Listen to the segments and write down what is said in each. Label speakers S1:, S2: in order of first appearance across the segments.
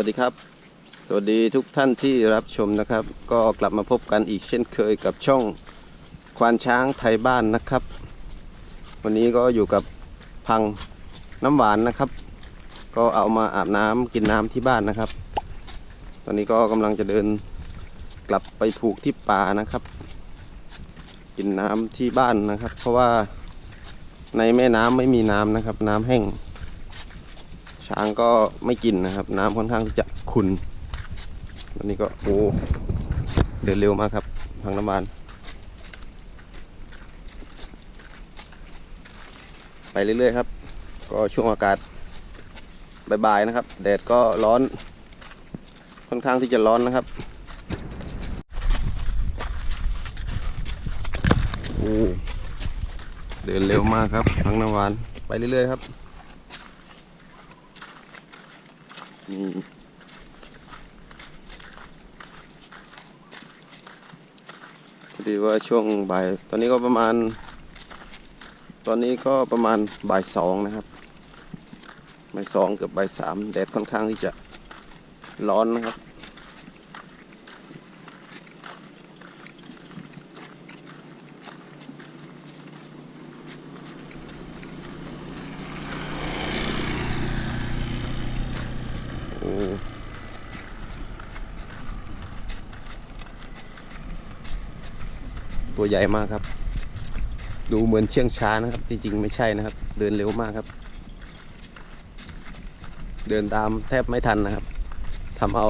S1: วัสดีครับ สวัสดีทุกท่านที่รับชมนะครับ ก็กลับมาพบกันอีกเช่นเคยกับช่องควานช้างไทยบ้านนะครับ วันนี้ก็อยู่กับพังน้ำหวานนะครับ ก็เอามาอาบน้ำกินน้ำที่บ้านนะครับ ตอนนี้ก็กำลังจะเดินกลับไปผูกที่ป่านะครับ กินน้ำที่บ้านนะครับ เพราะว่าในแม่น้ำไม่มีน้ำนะครับ น้ำแห้ง ช้างก็ไม่กินนะครับ น้ำค่อนข้างที่จะขุ่นวันนี้ก็โอ้เดินเร็วมากครับทางน้ำบานไปเรื่อยๆครับ ก็ช่วงอากาศบ่ายๆนะครับ แดดก็ร้อน ค่อนข้างที่จะร้อนนะครับโอ้เดินเร็วมากครับทางน้ำหวานไปเรื่อยๆครับ นี่พอดีว่าช่วงบ่าย ตอนนี้ก็ประมาณ ตอนนี้ก็ประมาณบ่ายสองนะครับ บ่ายสองเกือบบ่ายสามแดดค่อนข้างที่จะร้อนนะครับ ใหญ่มากครับ ดูเหมือนเชื่องช้านะครับ จริงๆ ไม่ใช่นะครับ เดินเร็วมากครับ เดินตามแทบไม่ทันนะครับทำเอา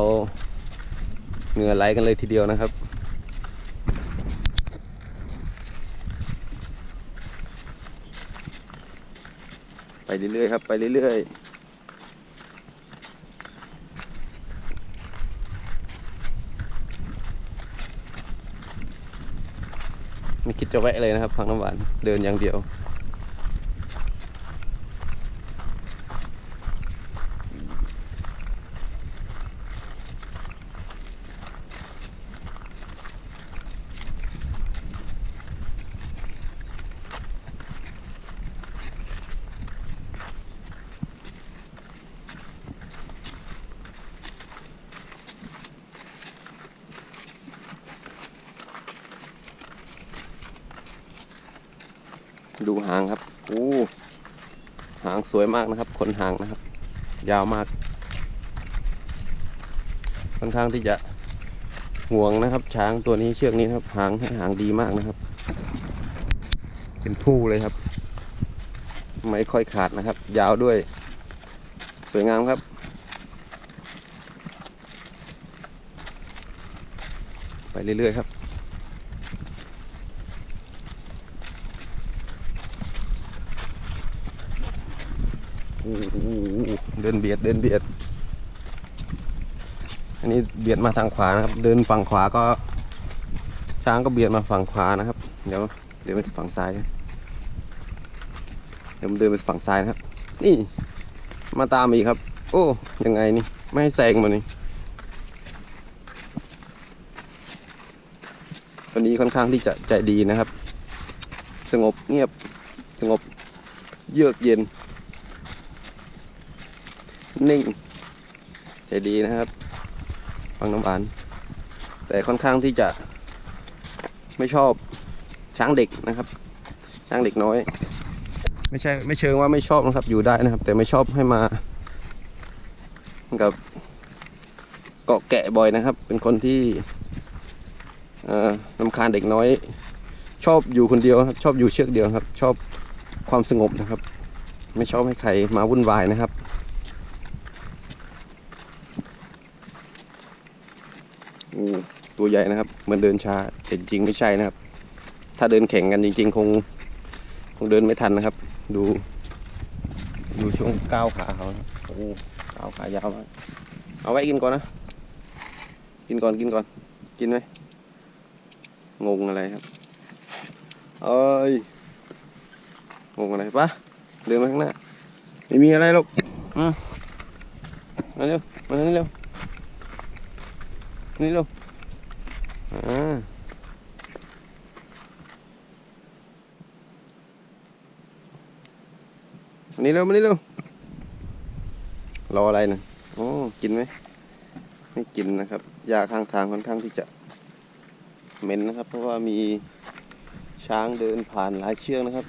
S1: เหงื่อไหลกันเลยทีเดียวนะครับไปเรื่อยๆครับ ไปเรื่อยๆ ไม่คิดจะแวะเลยนะครับ พังน้ำหวานเดินอย่างเดียว ดูหางครับโอ้หางสวยมากนะครับขนหางนะครับ ยาวมาก ค่อนข้างที่จะห่วงนะครับ ช้างตัวนี้เชือกนี้ครับ หางให้หางดีมากนะครับ เป็นผู้เลยครับ ไม่ค่อยขาดนะครับ ยาวด้วย สวยงามครับไปเรื่อยๆครับ โอ้โห เดินเบียดเดินเบียด อันนี้เบียดมาทางขวานะครับ เดินฝั่งขวาก็ ช้างก็เบียดมาฝั่งขวานะครับ เดี๋ยวเดี๋ยวไปฝั่งซ้าย เดี๋ยวผมเดินไปฝั่งซ้ายนะครับ นี่ มาตามอีกครับ โอ้ยังไงนี่ ไม่ให้แซงมานี่คนนี้ค่อนข้างที่จะใจดีนะครับ สงบเงียบสงบเยือกเย็น นิ่ง ใจดีนะครับฟังน้ำหวาน แต่ค่อนข้างที่จะไม่ชอบช้างเด็กนะครับ ช้างเด็กน้อย ไม่ใช่ไม่เชิงว่าไม่ชอบนะครับ อยู่ได้นะครับ แต่ไม่ชอบให้มากับเกาะแกะบ่อยนะครับ เป็นคนที่ลำคาญเด็กน้อย ชอบอยู่คนเดียวครับ ชอบอยู่เชือกเดียวครับ ชอบความสงบนะครับ ไม่ชอบให้ใครมาวุ่นวายนะครับ โอ้ ตัวใหญ่นะครับเหมือนเดินช้าแต่จริงไม่ใช่นะครับ ถ้าเดินแข่งกันจริง ๆ คงคงเดินไม่ทันนะครับ ดู ดูช่วงก้าวขาเขาโอ้ก้าวขายาวมากเอาไว้กินก่อนนะ กินก่อนกินก่อน กินไหมงงอะไรครับเอ้ยงงอะไรปะเดินมาข้างหน้าไม่มีอะไรหรอกอืมมาเร็วมาเร็ว นี่เร็วอ่ามานี่เร็วมานี่เร็วรออะไรนะโอ้กินไหมไม่กินนะครับหญ้าข้างทางค่อนข้างที่จะเหม็นนะครับ เพราะว่ามีช้างเดินผ่านหลายเชือกนะครับ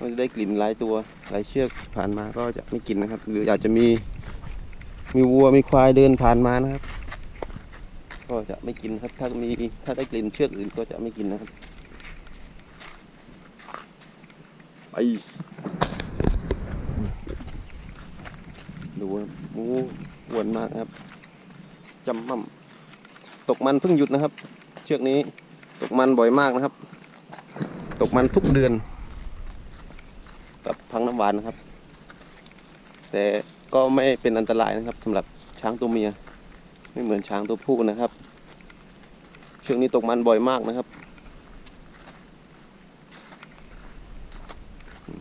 S1: มันจะได้กลิ่นหลายตัวหลายเชือกผ่านมาก็จะไม่กินนะครับ หรืออาจจะมีมีวัวมีควายเดินผ่านมานะครับ ก็จะไม่กินครับ ถ้ามีถ้าได้กลิ่นเชือกอื่นก็จะไม่กินนะครับ ไปดูครับโอ้อ้วนมากนะครับจำมั่มตกมันเพิ่งหยุดนะครับ เชือกนี้ตกมันบ่อยมากนะครับ ตกมันทุกเดือน กับพังน้ำหวานนะครับ แต่ก็ไม่เป็นอันตรายนะครับสำหรับช้างตัวเมีย ไม่เหมือนช้างตัวผู้นะครับ ช่วงนี้ตกมันบ่อยมากนะครับ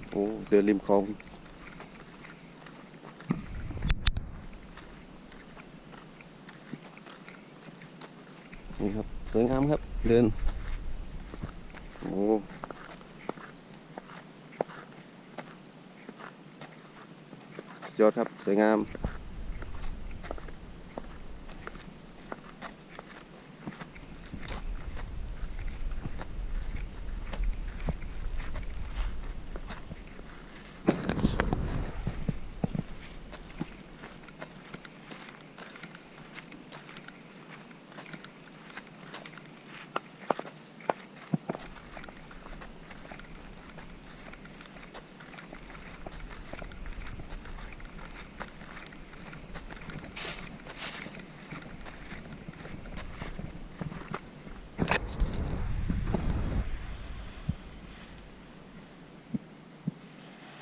S1: โอ้ เดินริมคลองนี่ครับ สวยงามครับ เดิน โอ้ยอดครับ สวยงาม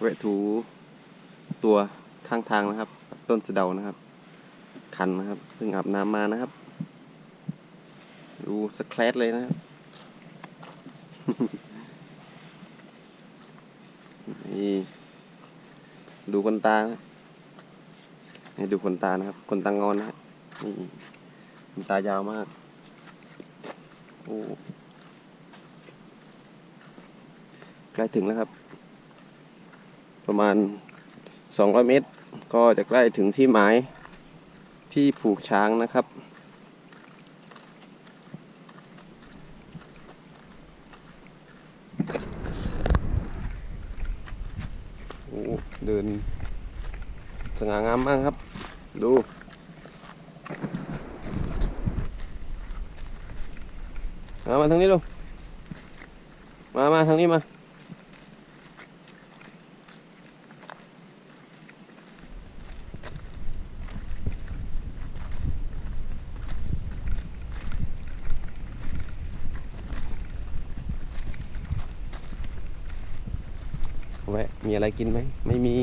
S1: แวะถูตัวข้างทางนะครับ ต้นสะเดานะครับ คันนะครับเพิ่งอาบน้ำมานะครับ ดูสแคลตเลยนะครับนี่ดูขนตานะนี่ดูขนตานะครับขนตางอนนะนี่ขนตายาวมากโอ้ใกล้ถึงแล้วครับ ประมาณ 200 เมตร ก็จะใกล้ถึงที่หมายที่ผูกช้างนะครับโอ้เดินสง่างามมากครับ ดูมามาทางนี้ดูมา มาทางนี้มา แวะ มีอะไรกินไหม ไม่มี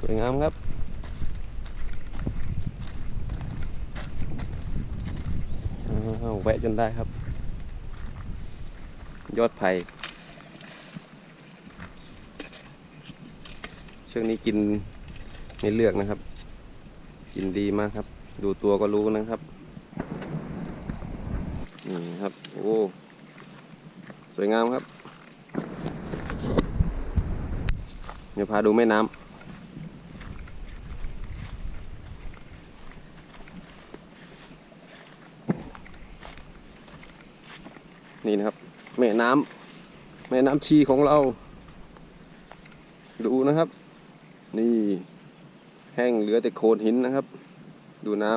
S1: สวยงามครับอ้าวแวะจนได้ครับ ยอดไผ่ช่วงนี้กินไม่เลือกนะครับ กินดีมากครับ ดูตัวก็รู้นะครับ นี่ครับ โอ้ สวยงามครับ เดี๋ยวพาดูแม่น้ำนี่นะครับ แม่น้ำแม่น้ำชีของเรา ดูนะครับ นี่แห้งเหลือแต่โคลนหินนะครับ ดูน้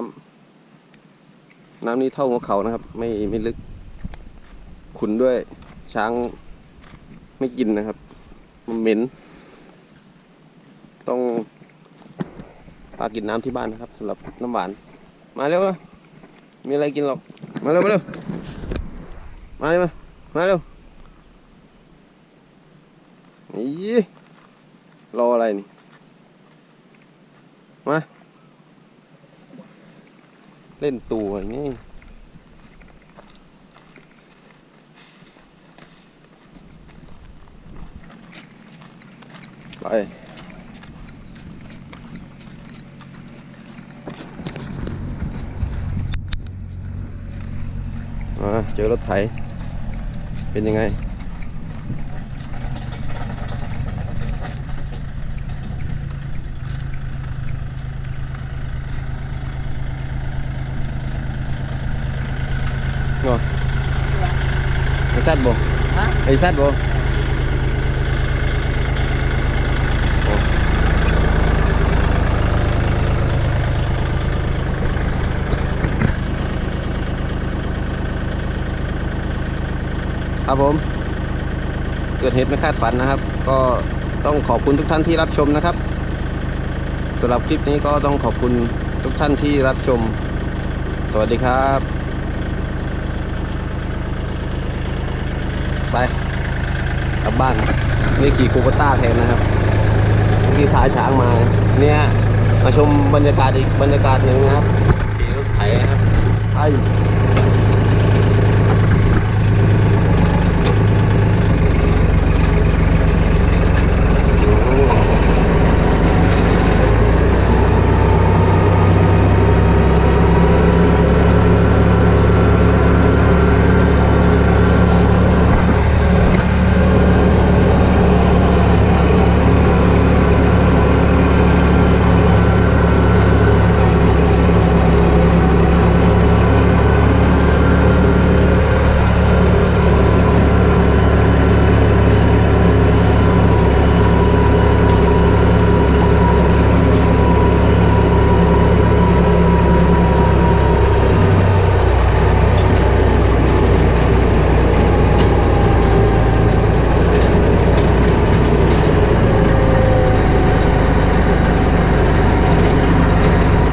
S1: ำน้ำนี้เท่าหัวเขานะครับ ไม่ไม่ลึก ขุนด้วยช้างไม่กินนะครับ มันเหม็น ต้องปากินน้ำที่บ้านนะครับสำหรับน้ำหวาน มาเร็วนะมีอะไรกินหรอก มาเร็วมาเร็วมาเลยมามาเร็วนี่รออะไรนี่มา เล่นตัวอย่างนี้ไป รถไถ เป็นยังไง
S2: ngồi.
S1: Ấy sát bộ. Hả? Ấy sát bộ. ครับผม เกิดเหตุไม่คาดฝันนะครับ ก็ต้องขอบคุณทุกท่านที่รับชมนะครับสำหรับคลิปนี้ก็ต้องขอบคุณทุกท่านที่รับชม สวัสดีครับ ไปกลับบ้านนี่ขี่คูปต้าแทนนะครับเมื่อกี้พาช้างมา เนี่ยมาชมบรรยากาศอีกบรรยากาศหนึ่งนะครับขี่รถไถนะครับไป